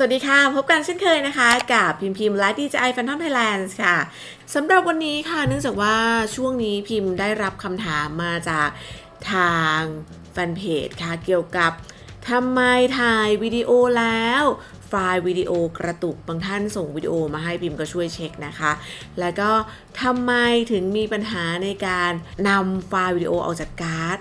สวัสดีค่ะ พบกันเช่นเคยนะคะ กับพิมพ์พิมพ์และดีใจไอแฟนทอมไทยแลนด์ค่ะสำหรับวันนี้ค่ะ เนื่องจากว่าช่วงนี้พิมพ์ได้รับคำถามมาจากทางแฟนเพจค่ะ เกี่ยวกับทำไมถ่ายวิดีโอแล้วไฟล์วิดีโอกระตุกบางท่านส่งวิดีโอมาให้พิมพ์ก็ช่วยเช็คนะคะ แล้วก็ทำไมถึงมีปัญหาในการนำไฟล์วิดีโอออกจากการ์ด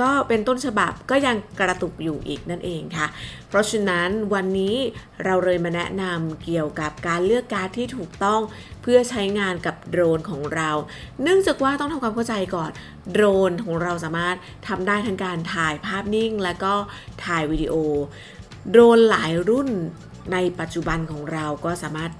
ก็เป็นต้นฉบับก็ยังกระตุกอยู่อีกนั่นเองค่ะ เพราะฉะนั้นวันนี้เราเลยมาแนะนำเกี่ยวกับการเลือกการ์ดที่ถูกต้องเพื่อใช้งานกับโดรนของเรา เนื่องจากว่าต้องทำความเข้าใจก่อนโดรนของเราสามารถทำได้ทั้งการถ่ายภาพนิ่ง และก็ถ่ายวิดีโอโดรนหลายรุ่นในปัจจุบันของเราก็สามารถ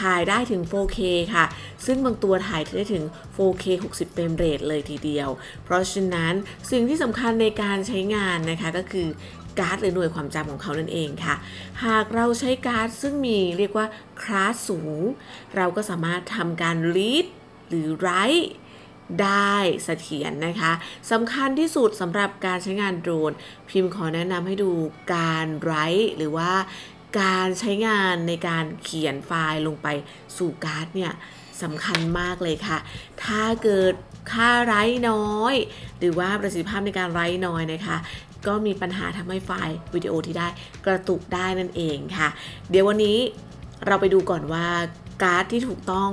ถ่ายได้ถึง 4K ค่ะ ซึ่งบางตัวถ่ายได้ถึง 4K 60 เฟรมเรทเลยทีเดียว เพราะฉะนั้นสิ่งที่สำคัญในการใช้งานนะคะก็คือการ์ดหรือหน่วยความจำของเขานั่นเองค่ะ หากเราใช้การ์ดซึ่งมีเรียกว่าคลาสสูง เราก็สามารถทำการ read หรือ write ได้เสถียรนะคะสำคัญที่สุดสำหรับการใช้งานโดรน พิมพ์ขอแนะนำให้ดูการไรต์หรือว่า การใช้งานในการเขียนไฟล์ลงไปสู่การ์ดเนี่ยสำคัญมากเลยค่ะ ถ้าเกิดค่าไรต์น้อย หรือว่าประสิทธิภาพในการไรต์น้อยนะคะ ก็มีปัญหาทำให้ไฟล์วิดีโอที่ได้กระตุกได้นั่นเองค่ะ เดี๋ยววันนี้เราไปดูก่อนว่าการ์ดที่ถูกต้อง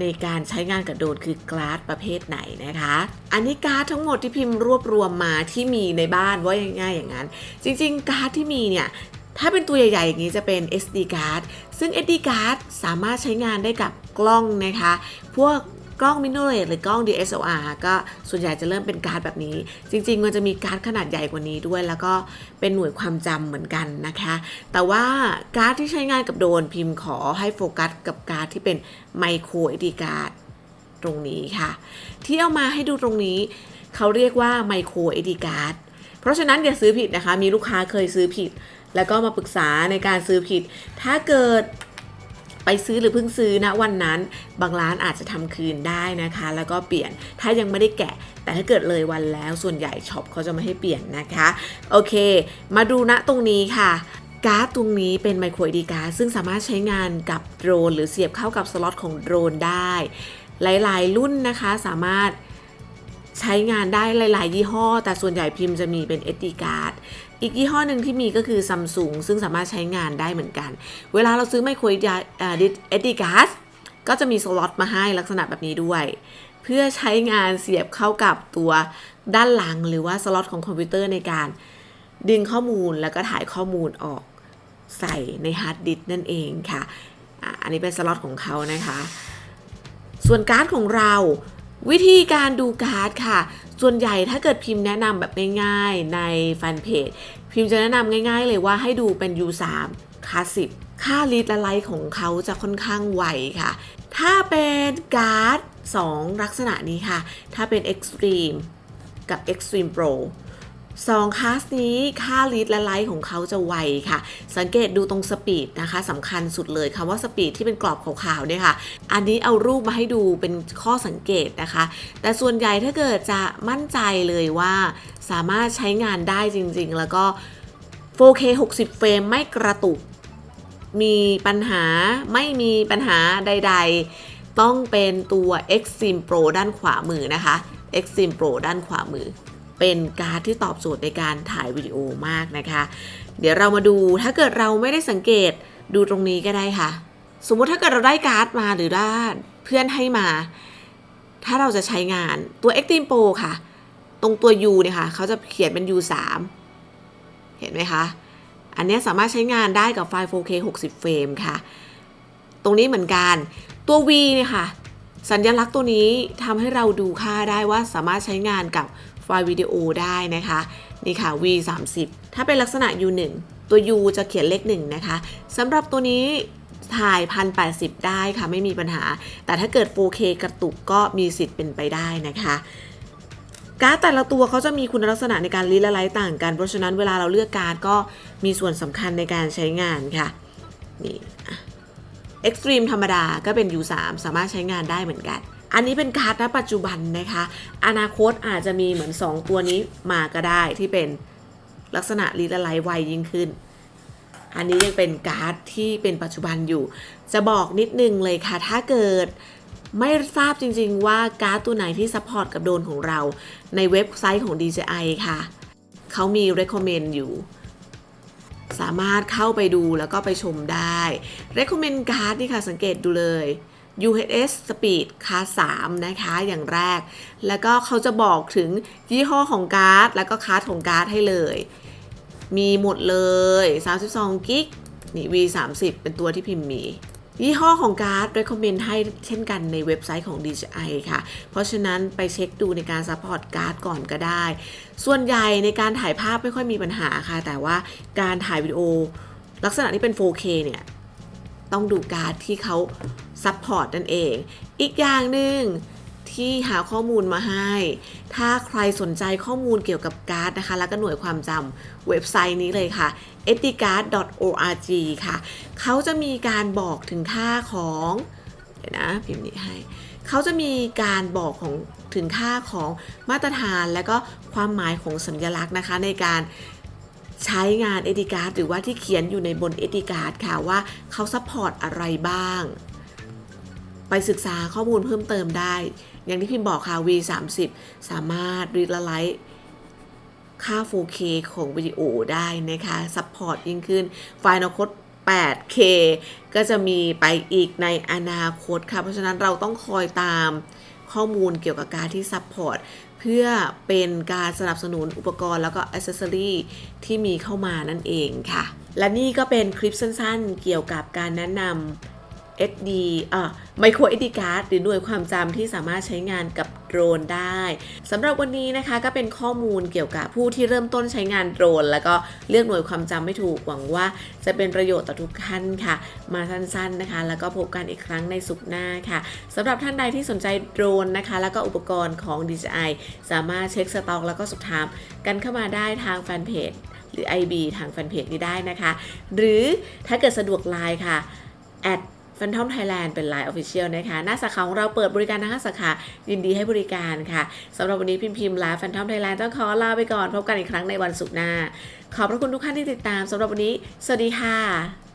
ในการใช้งานกับโดรนคือการ์ดประเภทไหนนะคะ อันนี้การ์ดทั้งหมดที่พิมพ์รวบรวมมาที่มีในบ้านว่าง่ายๆอย่างนั้น จริงๆ การ์ดที่มีเนี่ย ถ้าเป็นตัวใหญ่ๆอย่างนี้จะเป็น SD card ซึ่ง SD card สามารถใช้งานได้กับกล้องนะคะ พวกกล้องมิโนเรตหรือกล้อง DSLR ก็ส่วนใหญ่จะเริ่มเป็นการ์ดแบบนี้ จริง ๆ มันจะมีการ์ดขนาดใหญ่กว่านี้ด้วย แล้วก็เป็นหน่วยความจำเหมือนกันนะคะ แต่ว่าการ์ดที่ใช้งานกับโดรนพิมพ์ขอให้โฟกัสกับการ์ดที่เป็นไมโคร SD card ตรงนี้ค่ะ ที่เอามาให้ดูตรงนี้เขาเรียกว่าไมโคร SD card เพราะฉะนั้นอย่าซื้อผิดนะคะ มีลูกค้าเคยซื้อผิด แล้วก็มาปรึกษาในการซื้อผิด ถ้าเกิดไปซื้อหรือเพิ่งซื้อนะวันนั้น บางร้านอาจจะทำคืนได้นะคะ แล้วก็เปลี่ยนถ้ายังไม่ได้แกะ แต่ถ้าเกิดเลยวันแล้วส่วนใหญ่ช็อปเขาจะไม่ให้เปลี่ยนนะคะ โอเค มาดูณตรงนี้ค่ะการ์ดตรงนี้เป็นไมโครดีการ์ดซึ่งสามารถใช้งานกับโดรน หรือเสียบเข้ากับสล็อตของโดรนได้ หลาย ๆ รุ่นนะคะสามารถ ใช้งานได้หลาย ๆ ยี่ห้อ แต่ส่วนใหญ่พิมพ์จะมีเป็น SD card อีกยี่ห้อหนึ่งที่มีก็คือ Samsung ซึ่งสามารถใช้งานได้เหมือนกัน เวลาเราซื้อไมโคร SD card ก็จะมีสล็อตมาให้ลักษณะแบบนี้ด้วย เพื่อใช้งานเสียบเข้ากับตัวด้านหลังหรือว่าสล็อตของคอมพิวเตอร์ในการดึงข้อมูลแล้วก็ถ่ายข้อมูลออกใส่ในฮาร์ดดิสนั่นเองค่ะ อันนี้เป็นสล็อตของเขานะคะ ส่วนการ์ดของเรา วิธีการดูการ์ดค่ะ ส่วนใหญ่ถ้าเกิดพิมพ์แนะนำแบบง่ายๆในแฟนเพจ พิมพ์จะแนะนำง่าย ๆ เลยว่าให้ดูเป็น U3 คาสิกค่าลิตรและไลท์ของเขาจะค่อนข้างไวค่ะ ถ้าเป็นการ์ด 2 ลักษณะนี้ค่ะ ถ้าเป็น Extreme กับ Extreme Pro สองคลาสนี้ค่าลิตรและไลท์ของเขาจะไวค่ะ สังเกตดูตรงสปีดนะคะสำคัญสุดเลยคำว่าสปีดที่เป็นกรอบขาวๆเนี่ยค่ะ อันนี้เอารูปมาให้ดูเป็นข้อสังเกตนะคะ แต่ส่วนใหญ่ถ้าเกิดจะมั่นใจเลยว่า สามารถใช้งานได้จริงๆ แล้วก็ 4K 60 เฟรมไม่กระตุก มีปัญหาไม่มีปัญหาใด ๆ ต้องเป็นตัว Extreme Pro ด้านขวามือนะคะ Extreme Pro ด้านขวามือ เป็นการ์ดที่ตอบโจทย์ในการถ่ายวิดีโอมากนะคะ เดี๋ยวเรามาดูถ้าเกิดเราไม่ได้สังเกตดูตรงนี้ก็ได้ค่ะ สมมุติถ้าเกิดเราได้การ์ดมาหรือได้เพื่อนให้มา ถ้าเราจะใช้งานตัว Extreme Pro ค่ะ ตรงตัว U เนี่ยค่ะเขาจะเขียนเป็น U3 เห็นไหมคะ อันนี้สามารถใช้งานได้กับไฟล์ 4K 60 เฟรมค่ะ ตรงนี้เหมือนกัน ตัว V เนี่ยค่ะ สัญลักษณ์ตัวนี้ทำให้เราดูค่าได้ว่าสามารถใช้งานกับ ไฟล์วิดีโอได้นะคะ นี่ค่ะ V 3 0ถ้าเป็นลักษณะ U 1ตัว U จะเขียนเลข1นะคะสำหรับตัวนี้ถ่าย 1080 ได้ค่ะ ไม่มีปัญหา แต่ถ้าเกิด 4K กระตุกก็มีสิทธิ์เป็นไปได้นะคะการ์ดแต่ละตัวเขาจะมีคุณลักษณะในการรีละไลท์ต่างกัน เพราะฉะนั้นเวลาเราเลือกการ์ดก็มีส่วนสำคัญในการใช้งานค่ะ นี่อะ Extreme ธรรมดาก็เป็น U3 สามารถใช้งานได้เหมือนกัน อันนี้เป็นการ์ดณปัจจุบันนะคะ อนาคตอาจจะมีเหมือน 2 ตัวนี้มาก็ได้ที่เป็นลักษณะรีละไลท์ไวยิ่งขึ้น อันนี้ยังเป็นการ์ดที่เป็นปัจจุบันอยู่ จะบอกนิดนึงเลยค่ะ ถ้าเกิดไม่ทราบจริงๆว่าการ์ดตัวไหนที่ซัพพอร์ตกับโดนของเรา ในเว็บไซต์ของ DJI ค่ะ เขามี recommend อยู่ สามารถเข้าไปดูแล้วก็ไปชมได้ recommend card นี่ค่ะสังเกตดูเลย UHS Speed Car 3นะคะอย่างแรก แล้วก็เขาจะบอกถึงยี่ห้อของการ์ด แล้วก็คาร์ดของการ์ดให้เลย มีหมดเลย 32กิกนี่ V30 เป็นตัวที่พิมพ์มี ยี่ห้อของการ์ด recommend ให้เช่นกันในเว็บไซต์ของ DJI ค่ะ เพราะฉะนั้นไปเช็คดูในการซัพพอร์ตการ์ดก่อนก็ได้ ส่วนใหญ่ในการถ่ายภาพไม่ค่อยมีปัญหาค่ะ แต่ว่าการถ่ายวิดีโอ ลักษณะที่เป็น 4K เนี่ย ต้องดูการ์ดที่เขาซัพพอร์ตนั่นเอง อีกอย่างหนึ่งที่หาข้อมูลมาให้ ถ้าใครสนใจข้อมูลเกี่ยวกับการ์ดนะคะ แล้วก็หน่วยความจำเว็บไซต์นี้เลยค่ะ e t i c a r d org ค่ะ เขาจะมีการบอกถึงค่าของเดี๋ยวนะพิมพ์นี้ให้ เขาจะมีการบอกของถึงค่าของมาตรฐานและก็ความหมายของสัญลักษณ์นะคะในการ ใช้งานเอติการ์ดหรือว่าที่เขียนอยู่ในบนเอติการ์ดค่ะว่าเขาซัพพอร์ตอะไรบ้าง ไปศึกษาข้อมูลเพิ่มเติมได้ อย่างที่พิมพ์บอกค่ะ V30 สามารถรีดละไลท์ค่า 4K ของวิดีโอได้นะคะซัพพอร์ตยิ่งขึ้น ไฟล์นาคต 8K ก็จะมีไปอีกในอนาคตค่ะ เพราะฉะนั้นเราต้องคอยตาม ข้อมูลเกี่ยวกับการที่ซัพพอร์ตเพื่อเป็นการสนับสนุนอุปกรณ์แล้วก็อ c เซสซอรีที่มีเข้ามานั่นเองค่ะ และนี่ก็เป็นคลิปสั้นๆ เกี่ยวกับการแนะนำ SD อะ micro SD card หรือหน่วยความจำที่สามารถใช้งานกับโดรนได้สำหรับวันนี้นะคะก็เป็นข้อมูลเกี่ยวกับผู้ที่เริ่มต้นใช้งานโดรน แล้วก็เลือกหน่วยความจำไม่ถูกหวังว่า จะเป็นประโยชน์ต่อทุกท่านค่ะ มาสั้นๆนะคะ แล้วก็พบกันอีกครั้งในสุขหน้าค่ะสำหรับท่านใดที่สนใจโดรนนะคะ แล้วก็อุปกรณ์ของ DJI สามารถเช็คสต็อก แล้วก็สอบถามกันเข้ามาได้ทางแฟนเพจหรือ IB ทางแฟนเพจนี้ได้นะคะ หรือถ้าเกิดสะดวกไลน์ค่ะ at Phantom Thailand เป็น Line Official นะคะ หน้าสาขาของเราเปิดบริการทั้งห้าสาขา ยินดีให้บริการค่ะสำหรับวันนี้พิมพ์พิมพ์ลา Phantom Thailand ต้องขอลาไปก่อน พบกันอีกครั้งในวันศุกร์หน้า ขอบพระคุณทุกท่านที่ติดตามสำหรับวันนี้ สวัสดีค่ะ